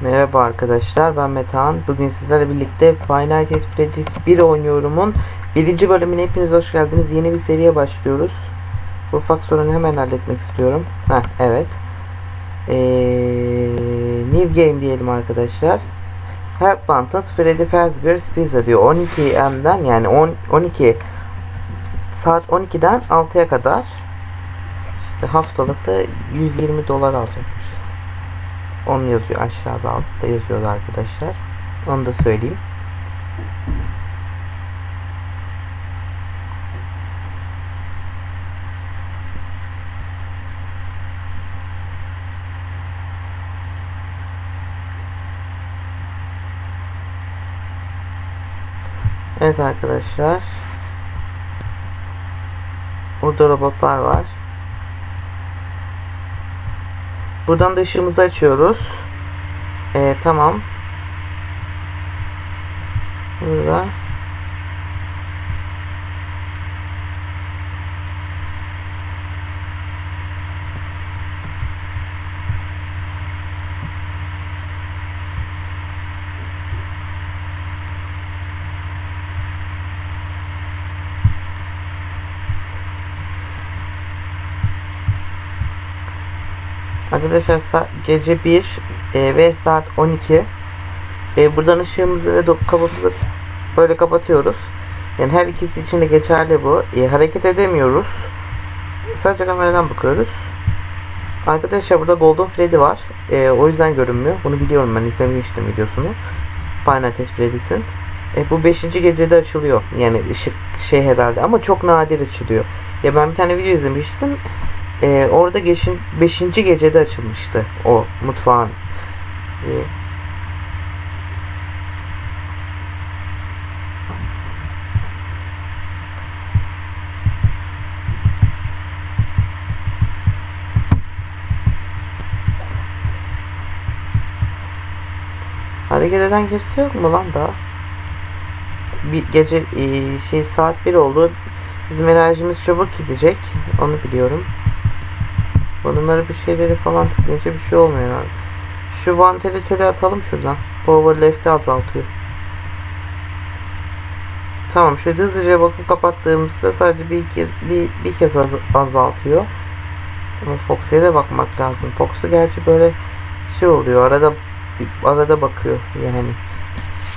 Merhaba arkadaşlar ben Metehan. Bugün sizlerle birlikte Five Nights at Freddy's 1 oynuyorumun birinci bölümüne hepiniz hoş geldiniz. Yeni bir seriye başlıyoruz. Bu ufak sorunu hemen halletmek istiyorum. Heh evet. Ee, new game diyelim arkadaşlar. Help Buttons Freddy Fazbear's Pizza diyor. 12 M'den yani 10, 12 saat 12'den 6'ya kadar işte haftalıkta 120 dolar alacakmışız. Onu yazıyor aşağıda altta yazıyordu arkadaşlar. Onu da söyleyeyim. Evet arkadaşlar. Burada robotlar var. Buradan da ışığımızı açıyoruz. Ee, tamam. Burada. Arkadaşlar gece 1 e, ve saat 12 e, buradan ışığımızı ve kapımızı böyle kapatıyoruz. Yani her ikisi için de geçerli bu. E, hareket edemiyoruz. Sadece kameradan bakıyoruz. Arkadaşlar burada Golden Freddy var. E, o yüzden görünmüyor. Bunu biliyorum ben izlemiştim videosunu. Final Fantasy Freddy'sin. E, bu 5. gecede açılıyor. Yani ışık şey herhalde ama çok nadir açılıyor. Ya ben bir tane video izlemiştim. Ee, orada geçin 5. gecede açılmıştı o mutfağın. Ee, hareket eden kimse yok mu lan daha? Bir gece e, şey saat 1 oldu. Bizim enerjimiz çabuk gidecek. Onu biliyorum. Bunları bir şeyleri falan tıklayınca bir şey olmuyor abi. Şu vantilatörü atalım şuradan. Power left'i azaltıyor. Tamam şöyle hızlıca bakıp kapattığımızda sadece bir kez bir, bir kez az, azaltıyor. Ama Fox'e de bakmak lazım. Fox'u gerçi böyle şey oluyor arada arada bakıyor yani.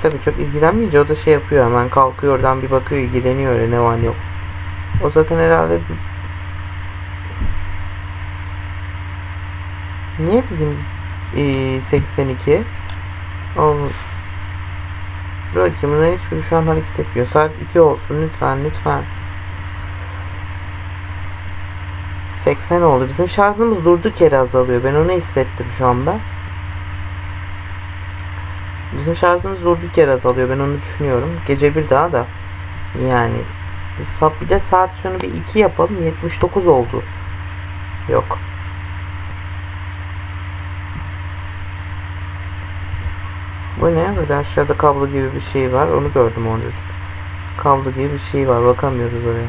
Tabii çok ilgilenmeyince o da şey yapıyor hemen kalkıyor oradan bir bakıyor ilgileniyor öyle ne var ne yok. O zaten herhalde Niye bizim e, 82? Oğlum. Dur bakayım bunların hiçbiri şu an hareket etmiyor. Saat 2 olsun lütfen lütfen. 80 oldu. Bizim şarjımız durduk yere azalıyor. Ben onu hissettim şu anda. Bizim şarjımız durduk yere azalıyor. Ben onu düşünüyorum. Gece bir daha da. Yani. Bir de saat şunu bir 2 yapalım. 79 oldu. Yok. Bu ne? Böyle aşağıda kablo gibi bir şey var. Onu gördüm orada. Kablo gibi bir şey var. Bakamıyoruz oraya.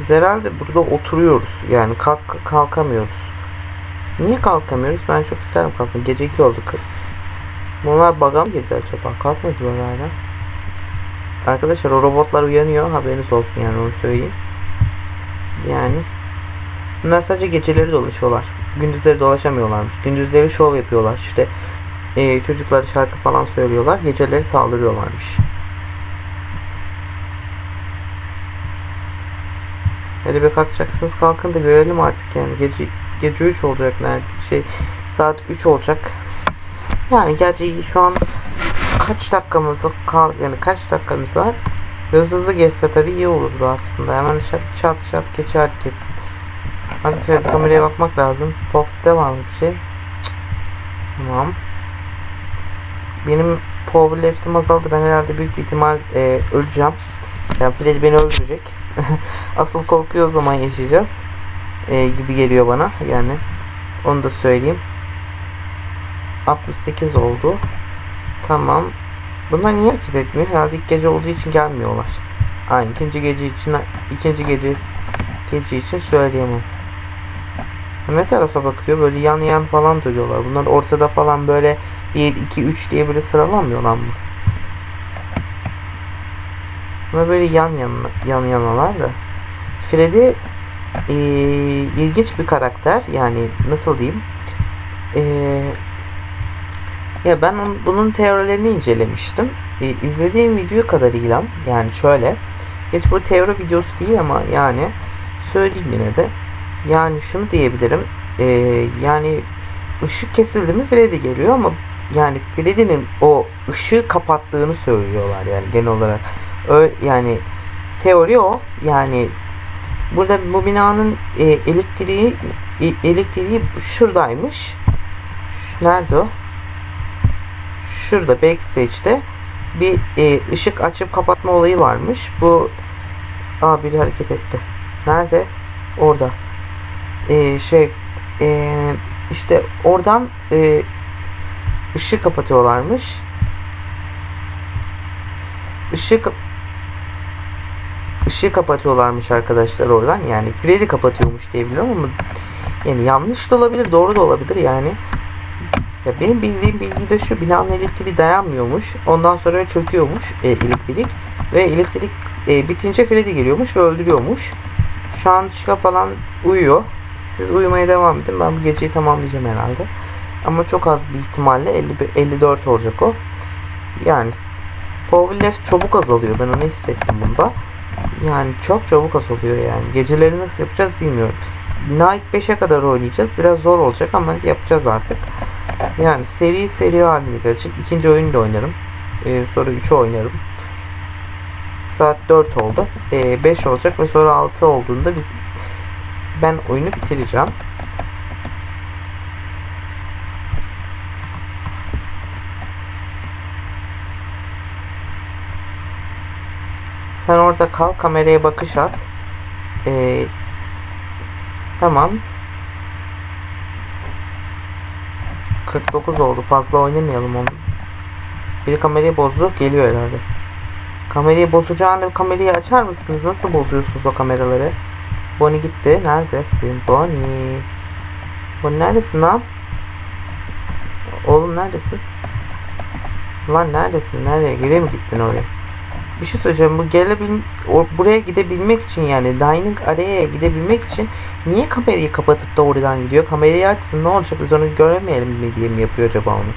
Biz herhalde burada oturuyoruz. Yani kalk kalkamıyoruz. Niye kalkamıyoruz? Ben çok isterim kalkmayı. Gece 2 oldu. Bunlar baga mı girdi acaba? Kalkmadılar hala. Arkadaşlar o robotlar uyanıyor. Haberiniz olsun yani onu söyleyeyim. Yani Bunlar sadece geceleri dolaşıyorlar. Gündüzleri dolaşamıyorlarmış. Gündüzleri şov yapıyorlar. İşte e, çocukları şarkı falan söylüyorlar. Geceleri saldırıyorlarmış. Hadi be kalkacaksınız kalkın da görelim artık yani. Gece gece 3 olacak nerede? Şey saat 3 olacak. Yani gerçi şu an kaç dakikamız kal yani kaç dakikamız var? Biraz hızlı geçse tabii iyi olurdu aslında. Hemen çat çat, çat geçerdik hepsini. Hadi şöyle kameraya bakmak lazım. Fox'te var mı bir şey? Tamam. Benim power left'im azaldı. Ben herhalde büyük bir ihtimal e, öleceğim. Yani Freddy beni öldürecek. Asıl korkuyu o zaman yaşayacağız. E, gibi geliyor bana. Yani onu da söyleyeyim. 68 oldu. Tamam. Bunlar niye hareket etmiyor? Herhalde ilk gece olduğu için gelmiyorlar. Aa, ikinci gece için ikinci gece gece için söyleyemem. Ne tarafa bakıyor? Böyle yan yan falan duruyorlar. Bunlar ortada falan böyle 1, 2, 3 diye böyle sıralanmıyor lan bu. Bunlar böyle yan yana, yan yanalar da. Freddy ee, ilginç bir karakter. Yani nasıl diyeyim? Ee, ya ben bunun teorilerini incelemiştim. Ee, izlediğim video kadarıyla yani şöyle. Geç bu teori videosu değil ama yani söyleyeyim yine de. Yani şunu diyebilirim. Ee, yani ışık kesildi mi Freddy geliyor ama yani Freddy'nin o ışığı kapattığını söylüyorlar yani genel olarak. Öyle, yani teori o. Yani burada bu binanın e, elektriği e, elektriği şuradaymış. Şu, nerede o? Şurada backstage'de bir e, ışık açıp kapatma olayı varmış. Bu Aa biri hareket etti. Nerede? Orada. E, şey e, işte oradan e, ışığı kapatıyorlarmış. Işığı kap ışığı kapatıyorlarmış arkadaşlar oradan. Yani Freddy kapatıyormuş diyebilirim ama yani yanlış da olabilir, doğru da olabilir yani. Ya benim bildiğim bilgi de şu binanın elektriği dayanmıyormuş. Ondan sonra çöküyormuş e, elektrik ve elektrik e, bitince Freddy geliyormuş ve öldürüyormuş. Şu an Chica falan uyuyor. Siz uyumaya devam edin. Ben bu geceyi tamamlayacağım herhalde. Ama çok az bir ihtimalle 50, 54 olacak o. Yani Power Left çabuk azalıyor. Ben onu hissettim bunda. Yani çok çabuk azalıyor yani. Geceleri nasıl yapacağız bilmiyorum. Night 5'e kadar oynayacağız. Biraz zor olacak ama yapacağız artık. Yani seri seri halinde gelecek. İkinci oyunu da oynarım. Ee, sonra 3'ü oynarım. Saat 4 oldu. Ee, 5 olacak ve sonra 6 olduğunda biz ben oyunu bitireceğim. Sen orada kal, kameraya bakış at. Ee, tamam. 49 oldu. Fazla oynamayalım onu. Biri kamerayı bozdu. Geliyor herhalde. Kamerayı bozacağını kamerayı açar mısınız? Nasıl bozuyorsunuz o kameraları? Bonnie gitti. Neredesin? Bonnie. Bonnie neredesin lan? Oğlum neredesin? Lan neredesin? Nereye? Geri mi gittin oraya? Bir şey söyleyeceğim. Bu gelebil buraya gidebilmek için yani dining araya gidebilmek için niye kamerayı kapatıp da oradan gidiyor? Kamerayı açsın ne olacak? Biz onu göremeyelim mi diye mi yapıyor acaba onu?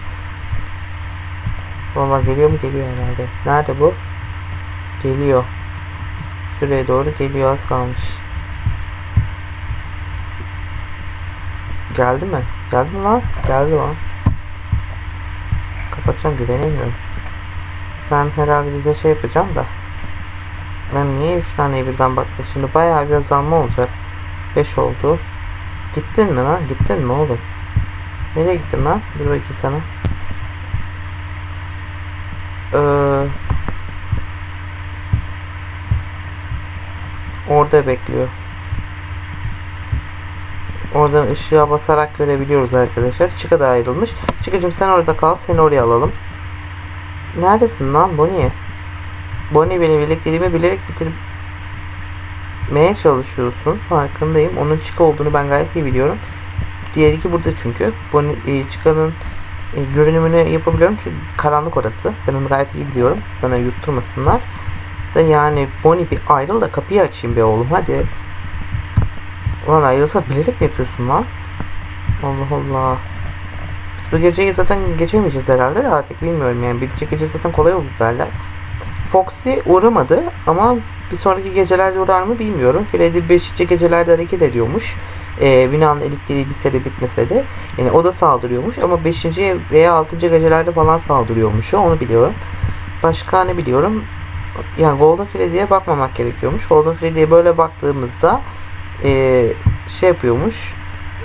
Vallahi geliyor mu? Geliyor herhalde. Nerede bu? Geliyor. Şuraya doğru geliyor. Az kalmış. Geldi mi? Geldi mi lan? Geldi lan. Kapatacağım güvenemiyorum. Sen herhalde bize şey yapacağım da. Ben niye 3 tane birden baktım? Şimdi bayağı bir azalma olacak. 5 oldu. Gittin mi lan? Gittin mi oğlum? Nereye gittin lan? Dur bakayım sana. Ee, orada bekliyor. Oradan ışığa basarak görebiliyoruz arkadaşlar. Çıka da ayrılmış. Çıkacım sen orada kal. Seni oraya alalım. Neredesin lan Bonnie? Bonnie benim elektriğimi bilerek bitirmeye çalışıyorsun. Farkındayım. Onun Chica olduğunu ben gayet iyi biliyorum. Diğer iki burada çünkü. Bonnie, e, Chica'nın e, görünümünü yapabiliyorum çünkü karanlık orası. Ben onu gayet iyi biliyorum. Bana yutturmasınlar. Da yani Bonnie bir ayrıl da kapıyı açayım be oğlum hadi. Ulan ayrılsa bilerek mi yapıyorsun lan? Allah Allah. Biz bu geceyi zaten geçemeyeceğiz herhalde de artık bilmiyorum yani. Bir gece zaten kolay oldu derler. Foxy uğramadı ama bir sonraki gecelerde uğrar mı bilmiyorum. Freddy 5. gecelerde hareket ediyormuş. Ee, binanın elektriği bitse de bitmese de. Yani o da saldırıyormuş ama 5. veya 6. gecelerde falan saldırıyormuş. Onu biliyorum. Başka ne biliyorum? Yani Golden Freddy'ye bakmamak gerekiyormuş. Golden Freddy'ye böyle baktığımızda e, şey yapıyormuş.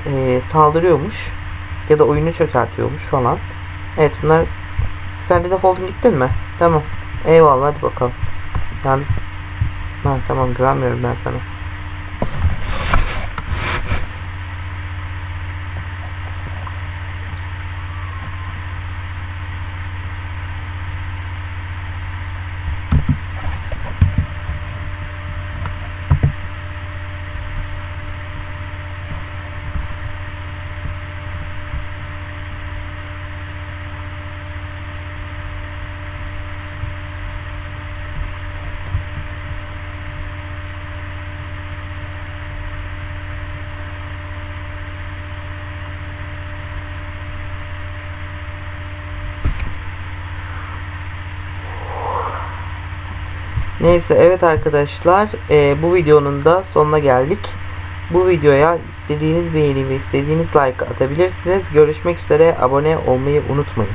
E, saldırıyormuş. Ya da oyunu çökertiyormuş falan. Evet bunlar sen de defoltun gittin mi? Tamam. Eyvallah hadi bakalım. Yalnız ha, tamam güvenmiyorum ben sana. Neyse evet arkadaşlar e, bu videonun da sonuna geldik. Bu videoya istediğiniz beğeni ve istediğiniz like atabilirsiniz. Görüşmek üzere abone olmayı unutmayın.